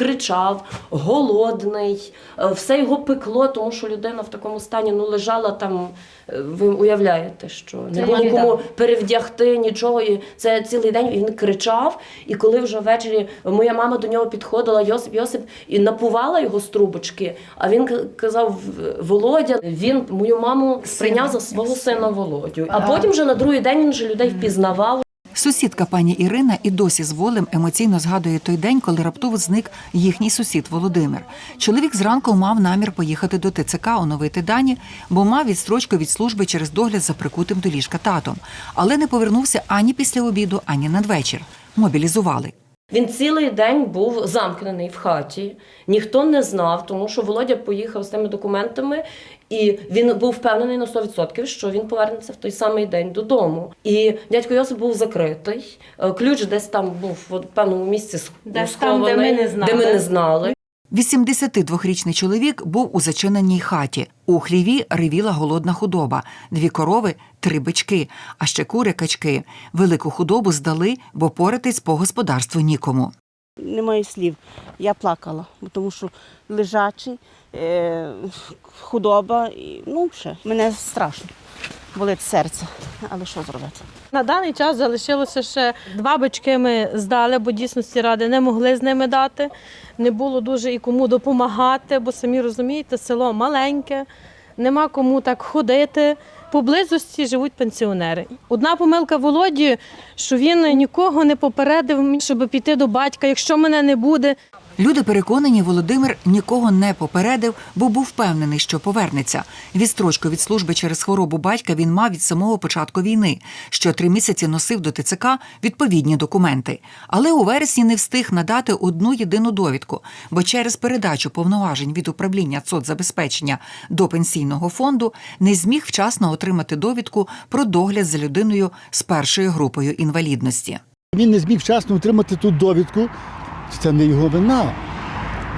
кричав, голодний, е, все його пекло, тому що людина в такому стані ну, лежала там. е, Ви уявляєте, що не було кому перевдягти нічого. І це цілий день він кричав. І коли вже ввечері моя мама до нього підходила, Йосип Йосип, і напувала його з трубочки. А він казав Володя. Він мою маму сприйняв за свого сина Володю. А потім вже на другий день він вже людей впізнавав. Сусідка пані Ірина і досі з волем емоційно згадує той день, коли раптово зник їхній сусід Володимир. Чоловік зранку мав намір поїхати до ТЦК оновити дані, бо мав відстрочку від служби через догляд за прикутим до ліжка татом, але не повернувся ані після обіду, ані надвечір. Мобілізували. Він цілий день був замкнений в хаті. Ніхто не знав, тому що Володя поїхав з тими документами, і він був впевнений на 100%, що він повернеться в той самий день додому. І дядько Йосип був закритий. е, Ключ десь там був в певному місці схований, де ми не знали. де ми не знали. 82-річний чоловік був у зачиненій хаті. У хліві ревіла голодна худоба, дві корови, три бички, а ще кури качки. Велику худобу здали, бо поратись по господарству нікому. Немає слів. Я плакала, тому що лежачий, е, худоба, і, ну ще. Мене страшно. Болить серце. Але що зробити? На даний час залишилося ще два бички ми здали, бо дійсності ради не могли з ними дати. Не було дуже і кому допомагати, бо самі розумієте, село маленьке, нема кому так ходити. Поблизості живуть пенсіонери. Одна помилка Володі, що він нікого не попередив, щоб піти до батька. Якщо мене не буде, Люди переконані, Володимир нікого не попередив, бо був впевнений, що повернеться. Відстрочку від служби через хворобу батька він мав від самого початку війни, що три місяці носив до ТЦК відповідні документи. Але у вересні не встиг надати одну єдину довідку, бо через передачу повноважень від управління соцзабезпечення до пенсійного фонду не зміг вчасно отримати довідку про догляд за людиною з першою групою інвалідності. Він не зміг вчасно отримати ту довідку. Це не його вина.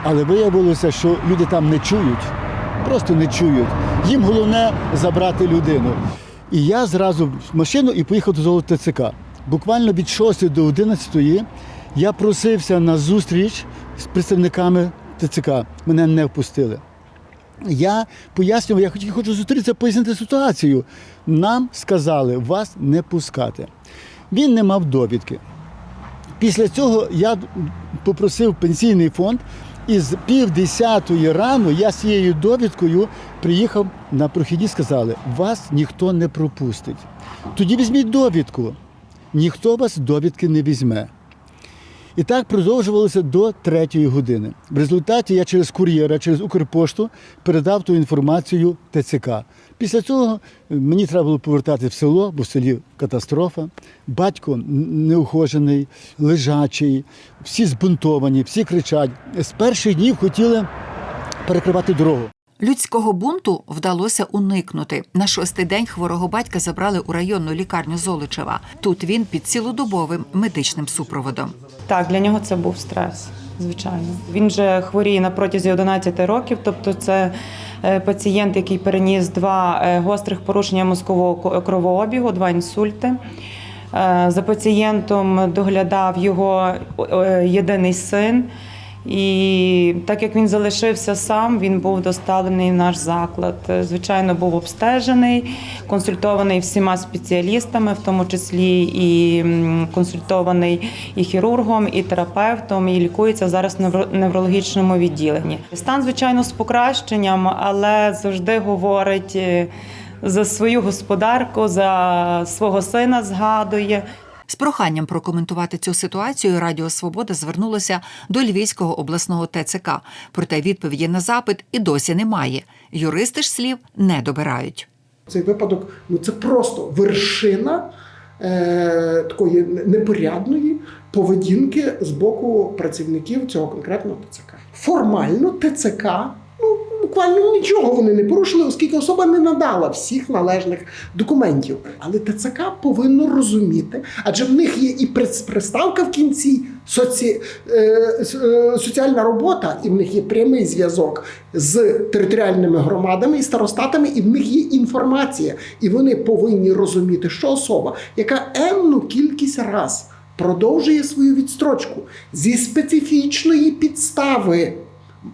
Але виявилося, що люди там не чують, просто не чують. Їм головне забрати людину. І я зразу в машину і поїхав до Золотого ТЦК. Буквально від 6 до 11 я просився на зустріч з представниками ТЦК. Мене не впустили. Я пояснював, я хоч- хочу зустрітися, пояснити ситуацію. Нам сказали вас не пускати. Він не мав довідки. Після цього я попросив пенсійний фонд, і з пів десятої рано я з цією довідкою приїхав на прохідні, сказали, вас ніхто не пропустить. Тоді візьміть довідку. Ніхто вас довідки не візьме. І так продовжувалося до третьої години. В результаті я через кур'єра, через Укрпошту передав ту інформацію ТЦК. Після цього е, мені треба було повертати в село, бо в селі катастрофа. Батько неухожений, лежачий, всі збунтовані, всі кричать. З перших днів хотіли перекривати дорогу. Людського бунту вдалося уникнути. На шостий день хворого батька забрали у районну лікарню Золочева. Тут він під цілодобовим медичним супроводом. Так, для нього це був стрес, звичайно. Він вже хворіє на протязі 11 років, тобто це е, пацієнт, який переніс два е, гострих порушення мозкового ко- кровообігу, два інсульти. Е, За пацієнтом доглядав його єдиний син. І так як він залишився сам, він був доставлений в наш заклад. Е, Звичайно, був обстежений, консультований всіма спеціалістами, в тому числі і консультований і хірургом, і терапевтом, і лікується зараз в неврологічному відділенні. Стан, звичайно, з покращенням, але завжди говорить е, за свою господарку, за свого сина згадує. З проханням прокоментувати цю ситуацію Радіо Свобода звернулося до Львівського обласного ТЦК. Проте відповіді на запит і досі немає. Юристи ж слів не добирають. Цей випадок ну це просто вершина е, такої непорядної поведінки з боку працівників цього конкретного ТЦК. Формально ТЦК. Ну, буквально нічого вони не порушили, оскільки особа не надала всіх належних документів. Але ТЦК повинно розуміти, адже в них є і приставка в кінці соці... е, е, соціальна робота, і в них є прямий зв'язок з територіальними громадами і старостатами, і в них є інформація. І вони повинні розуміти, що особа, яка енну кількість раз продовжує свою відстрочку зі специфічної підстави.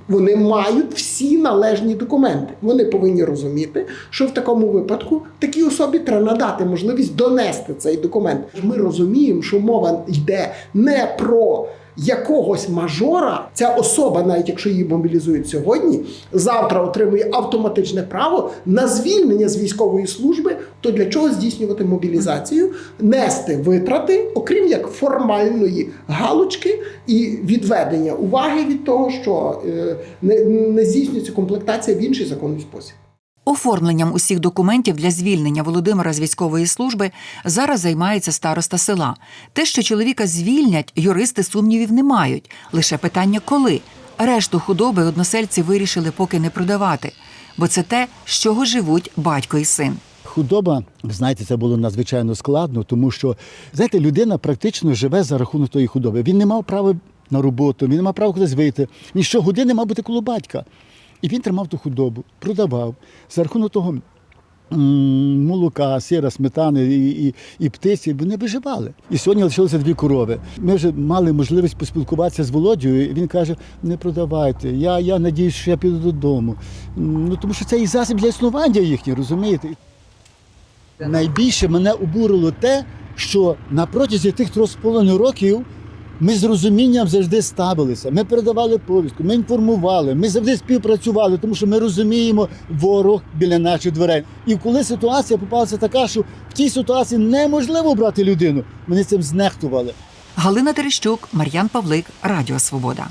Вони мають всі належні документи. Вони повинні розуміти, що в такому випадку такій особі треба надати можливість донести цей документ. Ми розуміємо, що мова йде не про якогось мажора. Ця особа, навіть якщо її мобілізують сьогодні, завтра отримує автоматичне право на звільнення з військової служби. То для чого здійснювати мобілізацію, нести витрати, окрім як формальної галочки і відведення уваги від того, що е, не, не здійснюється комплектація в інший законний спосіб. Оформленням усіх документів для звільнення Володимира з військової служби зараз займається староста села. Те, що чоловіка звільнять, юристи сумнівів не мають. Лише питання коли. Решту худоби односельці вирішили поки не продавати, бо це те, з чого живуть батько і син. Худоба, знаєте, це було надзвичайно складно, тому що знаєте, людина практично живе за рахунок тої худоби. Він не мав права на роботу, він не мав права кудись вийти. Він щогодини мав бути коло батька. І він тримав ту худобу, продавав за рахунок того. Молока, сира, сметани і, і, і птиці, вони виживали. І сьогодні лишилося дві корови. Ми вже мали можливість поспілкуватися з Володією. І він каже: не продавайте. Я, я надіюсь, що я піду додому. Ну тому що це і засіб для існування їхнє, розумієте? Найбільше мене обурило те, що на протязі тих трьох з половиною років ми з розумінням завжди ставилися. Ми передавали повістку, ми інформували, ми завжди співпрацювали, тому що ми розуміємо ворог біля наших дверей. І коли ситуація попалася така, що в тій ситуації неможливо брати людину, вони цим знехтували. Галина Терещук, Мар'ян Павлик, Радіо Свобода.